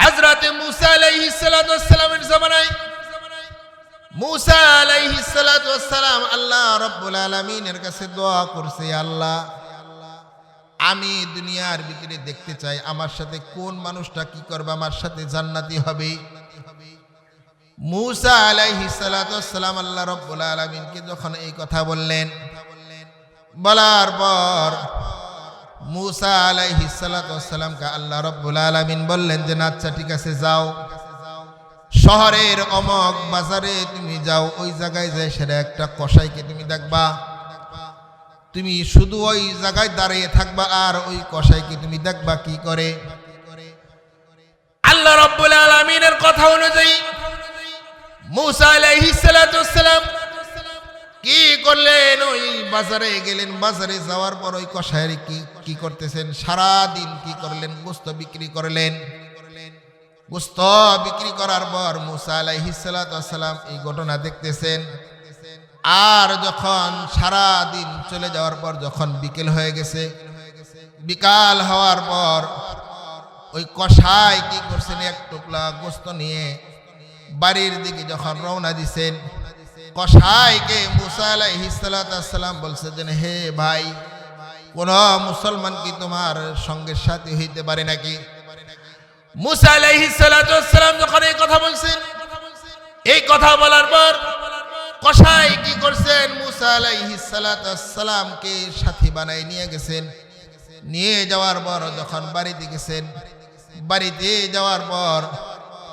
হাজরাতে মুসা আলাইহিস সালামের জামানায় মুসা আলাইহিস সালাম আল্লাহ রব্বুল আলামিনের কাছে দোয়া করছে আল্লাহ, আমি দুনিয়ার ভিতরে দেখতে চাই, আমার সাথে কোন মানুষটা কি করবে? আমার সাথে জান্নাতি হবে। মুসা আলাইহিস সালাম আল্লাহ রব্বুল আলামিনকে যখন এই কথা বললেন, বলার পর মুসা আলাইহি সালামকে আল্লাহ রব্বুল আলামিন বললেন যে আচ্ছা ঠিক আছে, যাও। শহরের অমক বাজারে তুমি যাও, ওই জায়গায় যাই সেটা একটা কসাইকে তুমি দেখবা। তুমি শুধু ওই জায়গায় দাঁড়িয়ে থাকবা আর ওই কসাইকে তুমি দেখবা কি করে? আল্লাহ রব্বুল আলামিনের কথা অনুযায়ী মুসা আলাইহিস সালাম কি করলেন? ওই বাজারে গেলেন। বাজারে যাওয়ার পর ওই কষায়ের কি কি করতেছেন? সারা দিন কি করলেন? গোস্ত বিক্রি করলেন। গোস্ত বিক্রি করার পর মুসা আলাইহিসালাম এই ঘটনা দেখতেছেন। আর যখন সারা দিন চলে যাওয়ার পর যখন বিকেল হয়ে গেছে, বিকাল হওয়ার পর ওই কষাই কি করছেন? এক টুকলা গোস্ত নিয়ে বাড়ির দিকে যখন রওনা দিছেন, কসাইকে মুসা আলাইহিসালাম বলছে যে, হে ভাই কোন মুসলমান কি তোমার সঙ্গে সাথে হইতে পারে নাকি? মুসা আলাইহিসালাম যখন এই কথা বলছেন, এই কথা বলার পর কসাই কি করছেন? মুসা আলাইহিসালামকে সাথী বানাই নিয়ে গেছেন। নিয়ে যাওয়ার পর যখন বাড়িতে গেছেন, বাড়িতে যাওয়ার পর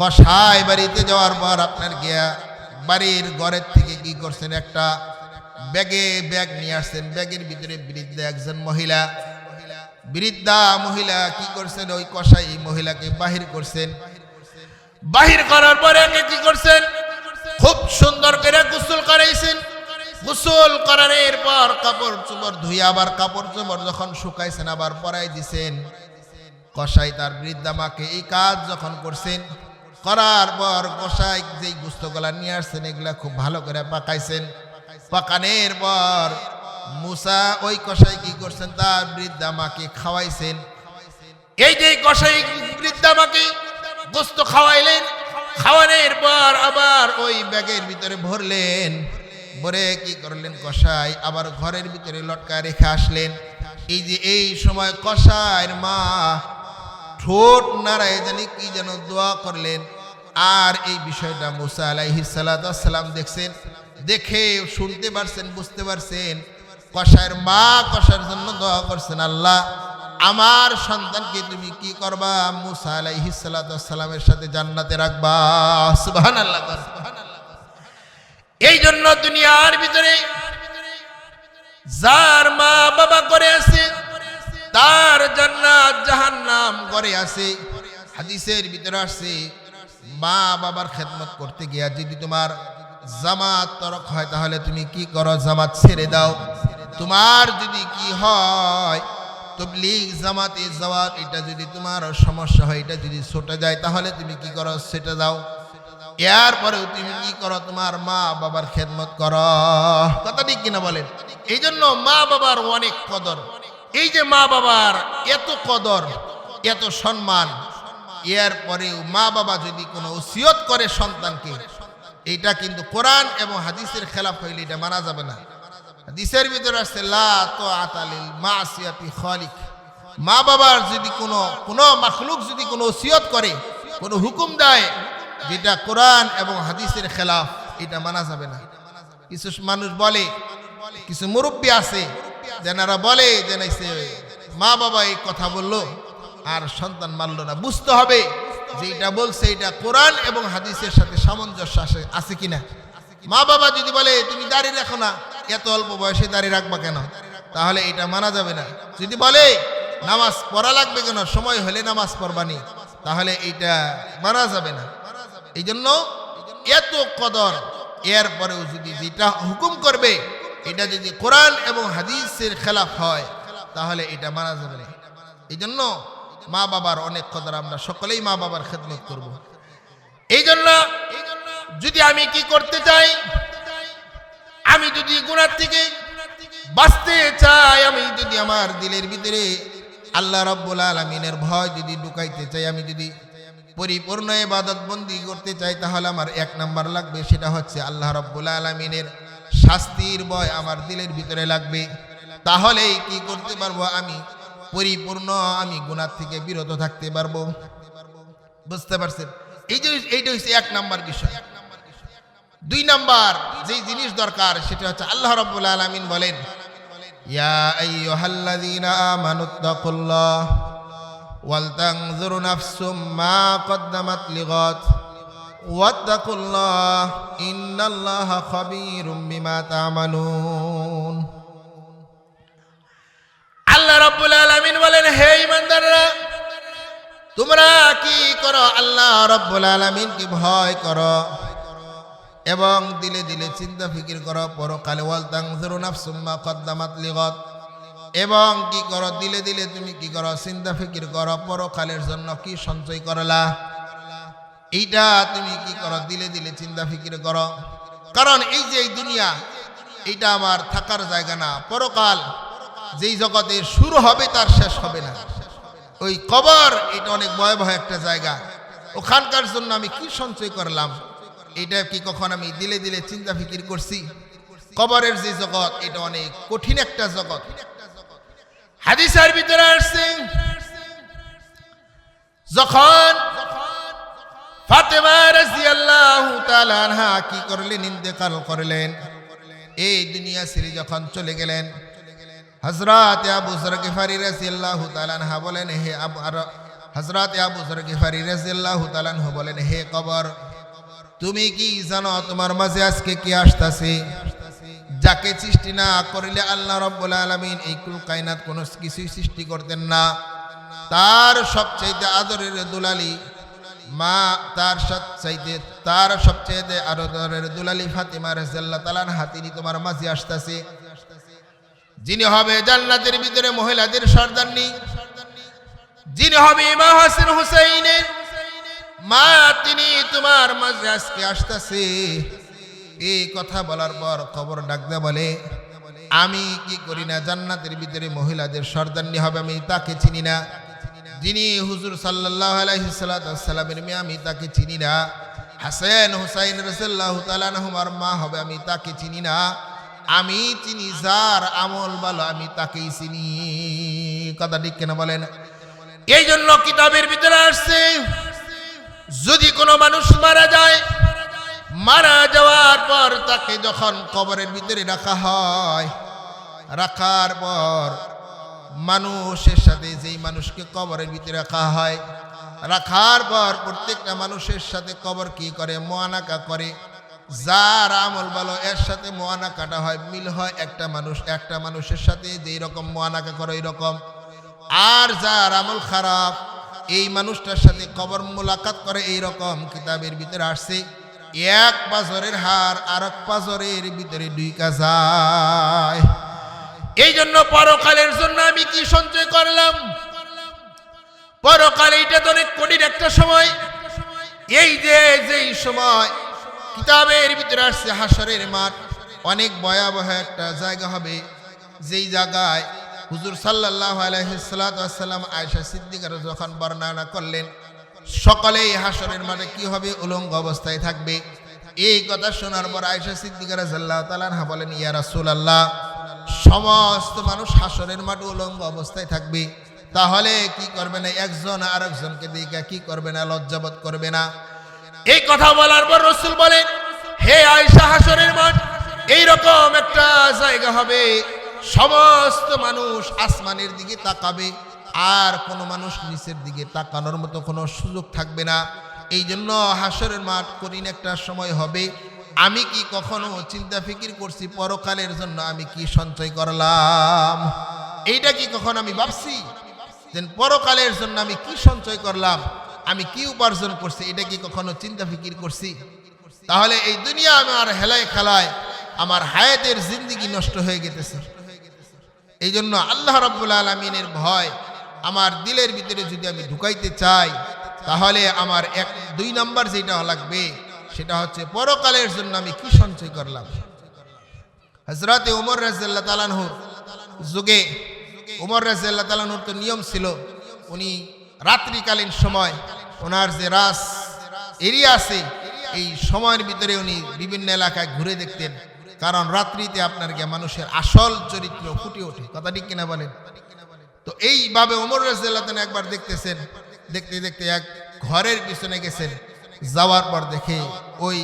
কসাই বাড়িতে যাওয়ার পর আপনার গিয়া বাড়ির ঘরের থেকে কি করছেন? একটা ব্যাগে ব্যাগ নিয়ে আসছেন, ব্যাগের ভিতরে বৃদ্ধা একজন মহিলা। বৃদ্ধা মহিলা কি করছেন? ওই কষাই মহিলাকে বাহির করছেন। বাহির করার পরে কি করছেন? খুব সুন্দর করে গোসল করাইছেন। গোসল করানোর পর কাপড় চোপড় ধুয়ে আবার কাপড় চোপড় যখন শুকাইছেন আবার পরাই দিছেন। কষাই তার বৃদ্ধা মাকে এই কাজ যখন করছেন, করার পর কষাই যেই গুস্তগুলা নিয়ে আসছেন, এগুলা খুব ভালো করে পাকাইছেন। পাকানের পর মুসা ওই কষাই কি করছেন? তার বৃদ্ধা মাকে খাওয়াইছেন। এই যে কষাই বৃদ্ধা মাকে গোস্ত খাওয়াইলেন, খাওয়ানোর পর আবার ওই ব্যাগের ভিতরে ভরলেন। ভরে কি করলেন কষাই আবার ঘরের ভিতরে লটকা রেখে আসলেন। এই যে এই সময় কষাইয়ের মা ঠোঁট নাড়ায় জানি কি যেন দোয়া করলেন। আর এই বিষয়টা মুসা আলাইহি সালাম দেখছেন। দেখে শুনতে পারছেন, বুঝতে পারছেন? কষায়ের মা কষার জন্য দোয়া করছেন, আল্লাহ, আমার সন্তানকে তুমি কি করবা? মুসা আলাইহি সালামের সাথে জান্নাতে রাখবা। সুবহান আল্লাহ এই জন্য দুনিয়ার ভিতরে যার মা বাবা করে আছে, তার জান্নাত জাহান্নাম করে আছে। হাদিসের ভিতরে আসছে মা বাবার খেদমত করতে গিয়া যদি তোমার জামাত তরক হয়, তাহলে তুমি কি করো? জামাত ছেড়ে দাও। তোমার যদি কি হয়, তবলিগ জামাতে যাওয়ার এটা যদি তোমার সমস্যা হয়, এটা যদি ছোটে যায়, তাহলে তুমি কি করো? সেটা দাও। এরপরেও তুমি কি করো? তোমার মা বাবার খেদমত করো। কথা ঠিক কিনা বলেন? এই জন্য মা বাবার অনেক কদর। এই যে মা বাবার এত কদর, এত সম্মান এর পরেও মা বাবা যদি কোনো ওসিয়ত করে সন্তানকে এটা কিন্তু কোরআন এবং হাদিসের খেলাফ হইলে এটা মানা যাবে না। হাদিসের ভিতরে আসছে, লা আতালিল মা মা বাবার যদি কোনো কোনো মাখলুক যদি কোনো ওসিয়ত করে, কোনো হুকুম দেয়, যেটা কোরআন এবং হাদিসের খেলাফ, এটা মানা যাবে না। কিছু মানুষ বলে, কিছু মুরব্বী আছে, যেনারা বলে যে মা বাবা এই কথা বলল, আর সন্তান মানল না। বুঝতে হবে যে এটা বলছে এটা কোরআন এবং হাদিসের সাথে সামঞ্জস্য আসে আছে কিনা? মা বাবা যদি বলে, তুমি দাঁড়িয়ে রাখো না, এত অল্প বয়সে দাঁড়িয়ে রাখবা কেন? তাহলে এটা মানা যাবে না। যদি বলে, নামাজ পড়া লাগবে কেন? সময় হলে নামাজ পড়বানি তাহলে এটা মানা যাবে না। এই জন্য এত কদর, এরপরেও যদি যেটা হুকুম করবে, এটা যদি কোরআন এবং হাদিসের খেলাফ হয়, তাহলে এটা মানা যাবে না। এই জন্য মা বাবার অনেক কদর আমরা সকলেই মা বাবার খেদমত করব। এই জন্য যদি আমি কি করতে চাই, আমি যদি গুণার থেকে বাঁচতে চাই, আমি যদি আমার দিলের ভিতরে আল্লাহ রব্বুল আলমিনের ভয় যদি ঢুকাইতে চাই, আমি যদি পরিপূর্ণ এবাদত বন্দি করতে চাই, তাহলে আমার এক নাম্বার লাগবে, সেটা হচ্ছে আল্লাহ রব্বুল আলমিনের শাস্তির ভয় আমার দিলের ভিতরে লাগবে। তাহলেই কি করতে পারব আমি? পরিপূর্ণ, আমি গুণার থেকে বিরত থাকতে পারব। বুঝতে পারছেন? এই যে এইটা হচ্ছে এক নাম্বার বিষয়। দুই নাম্বার যে জিনিস দরকার, সেটা হচ্ছে আল্লাহ রব্বুল আলমিন বলেন, ইয়া আইয়ুহাল্লাযীনা আমানুত্তাকুল্লাহ ওয়ালতানজুর নাফসুম মা কদ্দামাত লিগাত ওয়াত্তাকুল্লাহ ইন্নাল্লাহা খাবীরুম বিমা তা'মালুন। আল্লাহ রাব্বুল আলামিন বলেন, হে ইমানদাররা তোমরা কি করো? আল্লাহ রাব্বুল আলামিন কি ভয় করো এবং দিলে দিলে চিন্তা ফিকির করো। পরকালে ওয়াল তাংজুরু নাফসুম মা কদ্দামাত লিগাত এবং কি করো? দিলে দিলে তুমি কি করো? চিন্তা ফিকির করো। পরকালের জন্য কি সঞ্চয় করলা? এইটা তুমি কি করো? দিলে দিলে চিন্তা ফিকির করো। কারণ এই যে এই দুনিয়া, এইটা আমার থাকার জায়গা না। পরকাল যেই জগতে শুরু হবে, তার শেষ হবে না। ওই কবর, এটা অনেক ভয়াবহ একটা জায়গা। ওখানকার জন্য আমি কি সঞ্চয় করলাম? এটা কি কখন আমি দিলে দিলে চিন্তা ফিকির করছি? কবরের যে জগৎ, এটা অনেক কঠিন একটা জগৎ। হাদিসের ভিতরে আসছে, যখন ফাতেমা রাদিয়াল্লাহু তাআলা আনহা কি করলেন? ইন্তেকাল করলেন। এই দুনিয়া ছেড়ে যখন চলে গেলেন হযরত আবু রাদিয়াল্লাহু তাআলা আনহা বলেন, হে আবু হযরত আবু যর গিফারি রাদিয়াল্লাহু তাআলা আনহু বলেন, হে কবর, তুমি কি জানো তোমার মাঝে আজকে কি আসতাছে? যাকে সৃষ্টি না করিলে আল্লাহ রব্বুল আলমিন এই কুল কায়নাত কোনো কিছুই সৃষ্টি করতেন না। তার সবচাইতে আদরের দুলালি মা, তার সবচাইতে তার সবচাইতে আদরের দুলালি ফাতিমা রাজিয়াল্লাহ তালান হাতিনি তোমার মাঝে আসতেছে। যিনি হবে জান্নাতের ভিতরে মহিলাদের সর্দারনি, যিনি হবে মা হাসিন হুসাইনের। মা, তিনি তোমার মাঝে আজকে আসতেছে। এই কথা বলার পর খবর ডাকতে বলে, আমি কি করি না, জান্নাতের ভিতরে মহিলাদের সর্দান্নি হবে আমি তাকে চিনি না। যিনি হুজুর সাল্লাহ আলাইসালামের মেয়ে, আমি তাকে চিনি না। হাসেন হুসাইন রসাল্লাহ তালানহমার মা হবে, আমি তাকে চিনি না। আমি চিনি যার আমল ভালো, আমি তাকেই চিনি। কথা ঠিক কেন বলেন? এই জন্য কিতাবের ভিতরে আসছে, যদি কোনো মানুষ মারা যায়, মারা যাওয়ার পর তাকে যখন কবরের ভিতরে রাখা হয়, রাখার পর মানুষের সাথে যেই মানুষকে কবরের ভিতরে রাখা হয়, রাখার পর প্রত্যেকটা মানুষের সাথে কবর কি করে? মোয়ানাকা করে। যার আমল ভালো, এর সাথে মোয়ানা কাটা হয়, মিল হয় একটা মানুষ, একটা মানুষের সাথে যেই রকম মোয়ানাকা করে রকম। আর যার আমল খারাপ, এই মানুষটার সাথে কবর মোলাকাত করে এই রকম কিতাবের ভিতরে আসছে। এক পাজরের হার আর এক পাজরের ভিতরে ঢুইকা যায়। এই জন্য পরকালের জন্য আমি কি সঞ্চয় করলাম? পরকাল এইটা তো অনেক কঠিন একটা সময়। এই যে, যেই সময় কিতাবের ভিতরে আসছে হাসরের মাঠ। অনেক ভয়াবহ একটা জায়গা হবে। যেই জায়গায় হুজুর সাল্লাহ আলহিসাল্লাম আয়সা সিদ্দিকার যখন বর্ণনা করলেন, সকলেই হাসরের মাঠে কি হবে? উলঙ্গ অবস্থায় থাকবে। এই কথা শোনার পর আয়সা সিদ্দিকার সাল্লাহ তালানহা বলেন, ইয়া রাসুল আল্লাহ সমস্ত মানুষ হাসরের মাঠে উলঙ্গ অবস্থায় থাকবে। তাহলে কি করবে না? একজন আর একজনকে দিকে কি করবে না? লজ্জাবোধ করবে না? এই কথা বলার পর রসুল বলেন, হে আয়সা হাসরের মাঠ, এইরকম একটা জায়গা হবে, সমস্ত মানুষ আসমানের দিকে তাকাবে, আর কোনো মানুষ নিচের দিকে তাকানোর মতো কোনো সুযোগ থাকবে না। এই জন্য হাসরের মাঠ করিন একটা সময় হবে। আমি কি কখনো চিন্তা ফিকির করছি? পরকালের জন্য আমি কি সঞ্চয় করলাম? এইটা কি কখন আমি ভাবছি? পরকালের জন্য আমি কি সঞ্চয় করলাম? আমি কি উপার্জন করছি? এটা কি কখনো চিন্তা ফিকির করছি? তাহলে এই দুনিয়া আমার হেলায় খেলায়, আমার হায়াতের জিন্দিগি নষ্ট হয়ে গেতেছে। এই জন্য আল্লাহ রব্বুল আলমিনের ভয় আমার দিলের ভিতরে যদি আমি ঢুকাইতে চাই, তাহলে আমার এক, দুই নাম্বার যেটা লাগবে, সেটা হচ্ছে পরকালের জন্য আমি কি সঞ্চয় করলাম? হজরতে উমর রাজিয়াল্লাহ তালানহুর যুগে, উমর রাজিয়াল্লাহ তালানহুর তো নিয়ম ছিল, উনি রাত্রিকালীন সময় ওনার যে রাস এরিয়া আছে, এই সময়ের ভিতরে উনি বিভিন্ন এলাকায় ঘুরে দেখতেন। কারণ রাত্রিতে আপনার গিয়ে মানুষের আসল চরিত্র ফুটে ওঠে। কথা ঠিক কিনা বলেন? তো এইভাবে ওমর রাজিয়াল্লাহ একবার দেখতেছেন, দেখতে দেখতে এক ঘরের পিছনে গেছেন। যাওয়ার পর দেখে ওই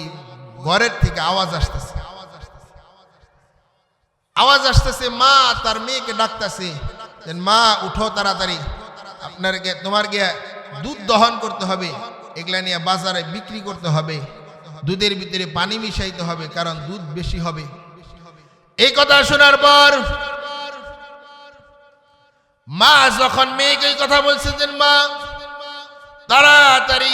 ঘরের থেকে আওয়াজ আসতেছে। আওয়াজ আসতেছে, মা তার মেয়েকে ডাকতেছে মা উঠো তাড়াতাড়ি। আপনার তোমার গিয়ে দুধ দহন করতে হবে। এগুলা নিয়ে বাজারে বিক্রি করতে হবে। দুধের ভিতরে পানি মিশাইতে হবে, কারণ দুধ বেশি হবে। এই কথা শোনার পর, মা যখন মেয়েকে কথা বলছেন মা, তাড়াতাড়ি